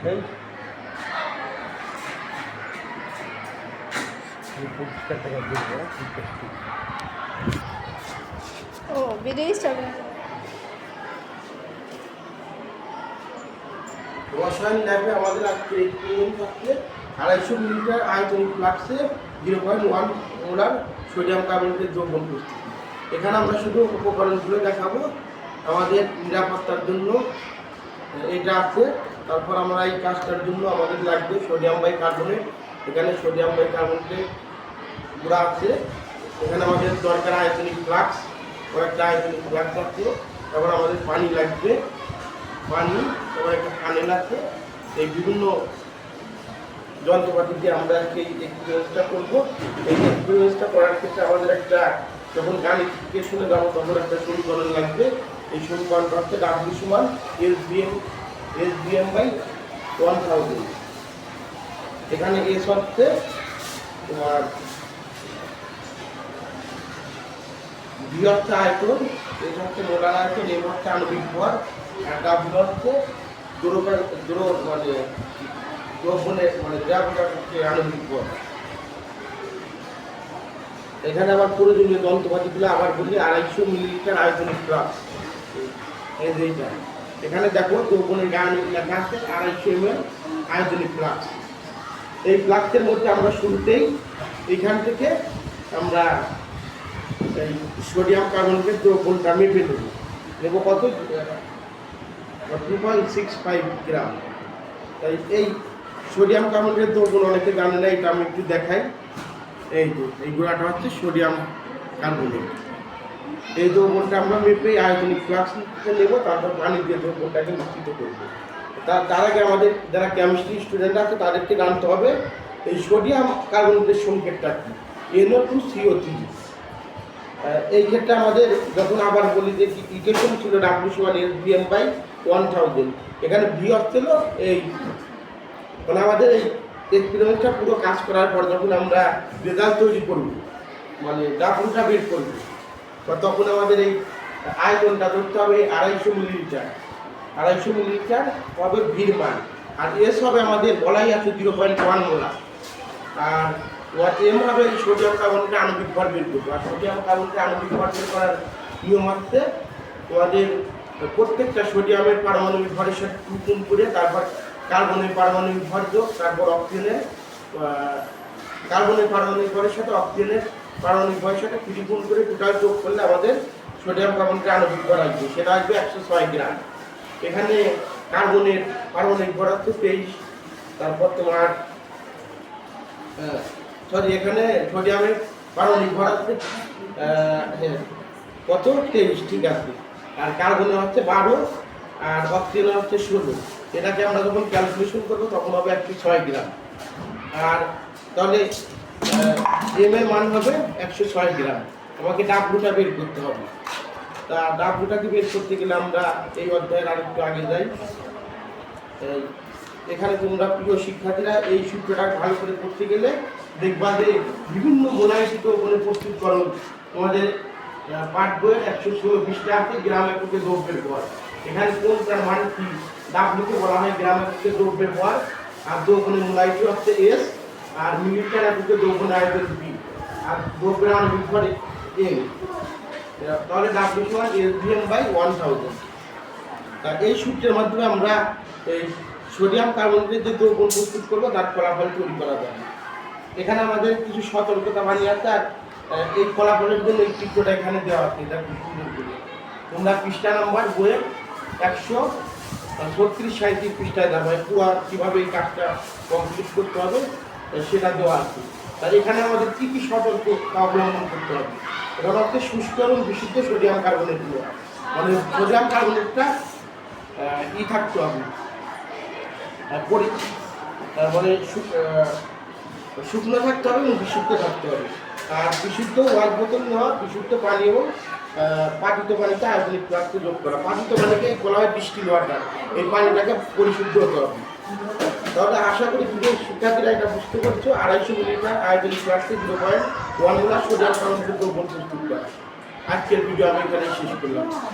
ও বেরিয়েই যাবে আমাদের আজকে এক্সপেরিমেন্ট আড়াইশো মিলিটার আয়তন ফ্লাক্সে zero point one molar sodium কার্বনেটের দ্রবণ প্রস্তুতি। এখানে আমরা শুধু উপকরণগুলো দেখাবো। আমাদের নিরাপত্তার জন্য এটা আছে। তারপর আমরা এই কাজটার জন্য আমাদের লাগবে সোডিয়াম বাই কার্বনেট এখানে সোডিয়াম বাই কার্বনেটের গুঁড়া আছে। এখানে আমাদের দরকার আয়তনিক ফ্লাক্স। কয়েকটা আয়তনিক ফ্লাক্স আছে। তারপর আমাদের পানি লাগবে। পানি, তারপর একটা কানেল আছে। এই বিভিন্ন যন্ত্রপাতি দিয়ে আমরা আজকে এই এক্সপিরিয়েন্সটা করব। এই এক্সপিরিয়েন্সটা করার ক্ষেত্রে আমাদের একটা যখন গানিফিকেশনে যাব, তখন একটা সমীকরণ লাগবে। এই সমীকরণটা হচ্ছে ডাব্লিউ সমান S BM S by one thousand এখানে এস হচ্ছে তোমার বি হচ্ছে আয়তন এস হচ্ছে মোলার আয়তন এম হচ্ছে আণবিক ভর মানে দ্রবণের মানে দ্রাবণের আণবিক ভর। এখানে আবার প্রয়োজনীয় যন্ত্রপাতিগুলো আবার বলি, আড়াইশো মিলিলিটার আয়তনিক এখানে দেখো দ্রবণের গান লেখা আছে, আড়াইশো এম এল আয়তনিক ফ্লাক্স এই ফ্লাক্সের মধ্যে আমরা শুরুতেই এখান থেকে আমরা এই সোডিয়াম কার্বনেটের দ্রবণটা মেপে নেব। নেব কত? Two point six five gram তাই এই সোডিয়াম কার্বনেটের দ্রবণ অনেকে জানে না, এটা আমি একটু দেখাই। এই এই গুঁড়াটা হচ্ছে সোডিয়াম কার্বনেট এই দ্রবণটা আমরা মেপে আয়তনিক ফ্লাক্স নেব, তারপর পানি দিয়ে দ্রবণটাকে মিশ্রিত করব। তার তার আগে আমাদের যারা কেমিস্ট্রি স্টুডেন্ট আছে, তাদেরকে জানতে হবে, এই সোডিয়াম কার্বনেটের সংকেতটা কি? এনও টু সিও থ্রি এই ক্ষেত্রে আমাদের যখন আবার বলি যে ইকুয়েশন ছিল ডাব্লিউ সমান S BM by one thousand এখানে ভি হচ্ছিল এই। মানে আমাদের এই এক্সপেরিমেন্টটা পুরো কাজ করার পর যখন আমরা রেজাল্ট তৈরি করব মানে ডাবলটা বের করব বা তখন আমাদের এই আয়তনটা ধরতে হবে আড়াইশো মিলিলিটার আড়াইশো মিলিলিটার হবে ভিড় মান। আর এস হবে আমাদের বলাই আছে জিরো পয়েন্ট ওয়ান মোলা। আর ওয়াট এম হবে এই সোডিয়াম কার্বনকে আণবিক ভর বের করব আর সোডিয়াম কার্বনকে আণবিক ভর বের করার নিয়ম হচ্ছে তোমাদের প্রত্যেকটা সোডিয়ামের পারমাণবিক ভরের সাথে টুকুন করে তারপর কার্বনের পারমাণবিক ভর যোগ, তারপর অক্সিজেনের কার্বনের পারমাণবিক ভরের সাথে অক্সিজেনের পারমাণবিক ভরের সাথে কুটিগুণ করে টোটাল যোগ করলে আমাদের সোডিয়াম কার্বনকে আণবিক ভর আসবে সেটা আসবে একশো ছয় গ্রাম। এখানে কার্বনের পারমাণবিক ভর তেইশ তারপর তোমার সরি এখানে সোডিয়ামের পারমাণবিক ভর হ্যাঁ, কত? তেইশ ঠিক আছে। আর কার্বনে হচ্ছে বারো আর অক্সিজেনে হচ্ছে ষোলো। এটাকে আমরা যখন ক্যালকুলেশন করব তখন হবে একশো ছয় গ্রাম। আর তাহলে এম এর মান হবে একশো ছয় গ্রাম। আমাকে ডাবলুটা বের করতে হবে। তা ডাবলুটাকে বের করতে গেলে আমরা এই অধ্যায়ের আরেকটু আগে যাই। এখানে তোমরা প্রিয় শিক্ষার্থীরা এই সূত্রটা ভালো করে করতে গেলে দেখবা যে বিভিন্ন মোনাইসিত মানে প্রস্তুতকরণ তোমাদের আহ, পাঠ বইয়ের একশো ষোলো পৃষ্ঠা আছে গ্রাম এককে দ্রব্যের পর। এখানে কোনটার মান কি? ডাবলুকে বলা হয় গ্রাম এককে দ্রব্যের পর। আর দ্রবণের মোলাইটি হচ্ছে এস আর মিলিটার এককে দ্রবণ আয়তন বি আর আণবিক ভর এম তাহলে ডাব্লিউ সমান S V M by one thousand. তা এই সূত্রের মাধ্যমে আমরা এই সোডিয়াম কার্বনেটের যে দ্রবণ প্রস্তুত করব, তার ফলাফল তৈরি করা যাবে। এখানে আমাদের কিছু সতর্কতা বানিয়ে আছে, আর এই ফলাফলের জন্য এই চিত্রটা এখানে দেওয়া আছে, এটা তোমরা পৃষ্ঠা নাম্বার, বইয়ের একশো ছত্রিশ সাঁত্রিশ পৃষ্ঠায় দেওয়া হয় পুরো কীভাবে এই কাজটা কমপ্লিট করতে হবে। সেটা দেওয়া আছে। তাই এখানে আমাদের কী কী সতর্কতা অবলম্বন করতে হবে? এটা হচ্ছে শুষ্ক এবং বিশুদ্ধ সোডিয়াম কার্বনেট মানে সোডিয়াম কার্বনেটটা ই থাকতে হবে পরি আহ, মানে শুকনো থাকতে হবে এবং বিশুদ্ধ থাকতে হবে আর বিশুদ্ধ ওয়াল বোতল নেওয়া বিশুদ্ধ পানি এবং পাতিত পানিতে আয়তনিক ফ্লাক্সে যোগ করা। পাতিত পানিকে বলা হয় ডিস্টিল ওয়াটার। এই পানিটাকে পরিশুদ্ধ হতে হবে। তাহলে আশা করি প্রিয় শিক্ষার্থীরা এটা বুঝতে পারছ। আড়াইশো মিলিমিটার আয়োজন ক্লাসে জিরো পয়েন্ট ওয়ান গ্লাস কার্বনেটের দ্রবণ প্রস্তুত আজকের ভিডিও আমি এখানে শেষ করলাম।